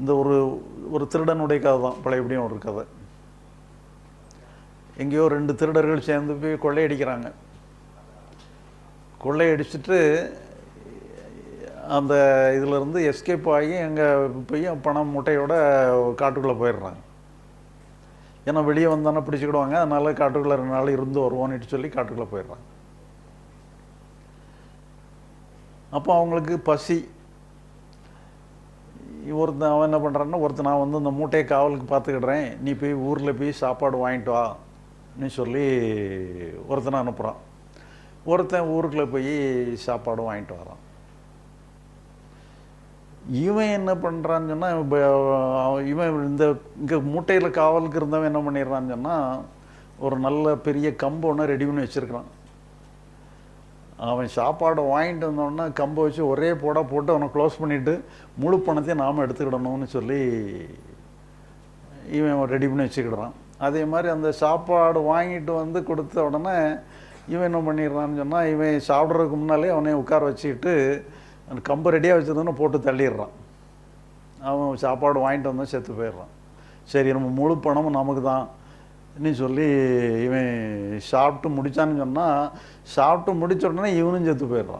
இந்த ஒரு ஒரு திருடனுடைய கதை தான். பழையபடியும் ஒரு கதை. எங்கேயோ ரெண்டு திருடர்கள் சேர்ந்து போய் கொள்ளையடிக்கிறாங்க கொள்ளையடிச்சிட்டு அந்த இதிலிருந்து எஸ்கேப் ஆகி எங்கே போய் பணம் முட்டையோட காட்டுக்குள்ளே போயிடுறாங்க. ஏன்னா வெளியே வந்தானே பிடிச்சிக்கிடுவாங்க. அதனால் காட்டுக்குள்ளே ரெண்டு நாள் இருந்து வருவோன்னுட்டு சொல்லி காட்டுக்குள்ளே போயிடுறாங்க. அப்போ அவங்களுக்கு பசி ஒருத்தன் அவன் என்ன பண்ணுறான்னா ஒருத்தன் நான் வந்து இந்த மூட்டையை காவலுக்கு பார்த்துக்கிடுறேன். நீ போய் ஊரில் போய் சாப்பாடு வாங்கிட்டு வா சொல்லி ஒருத்தனை அனுப்புகிறான் ஒருத்தன் ஊருக்குள்ளே போய் சாப்பாடு வாங்கிட்டு வரான். இவன் என்ன பண்ணுறான்னு சொன்னால் இவன் இந்த இங்கே மூட்டையில் காவலுக்கு இருந்தவன் என்ன பண்ணிடுறான்னு சொன்னால் ஒரு நல்ல பெரிய கம்பு ஒன்று ரெடி பண்ணி வச்சுருக்கிறான். அவன் சாப்பாடு வாங்கிட்டு வந்தோடனே கம்பை வச்சு ஒரே போட போட்டு அவனை க்ளோஸ் பண்ணிவிட்டு முழு பணத்தையும் நாம் எடுத்துக்கிடணும்னு சொல்லி இவன் ரெடி பண்ணி வச்சுக்கிடுறான். அதே மாதிரி அந்த சாப்பாடு வாங்கிட்டு வந்து கொடுத்த உடனே இவன் என்ன பண்ணிடுறான்னு சொன்னால் இவன் சாப்பிட்றதுக்கு முன்னாலே அவனையும் உட்கார வச்சுக்கிட்டு அந்த கம்பு ரெடியாக வச்சுருந்தோன்னு போட்டு தள்ளிடுறான். அவன் சாப்பாடு வாங்கிட்டு வந்தால் செத்து போயிடுறான். சரி நம்ம முழு பணமும் நமக்கு தான். அப்படின்னு சொல்லி இவன் சாப்பிட்டு முடிச்சான்னு சொன்னால் சாப்பிட்டு முடிச்ச உடனே இவனும் செத்து போயிடுறான்.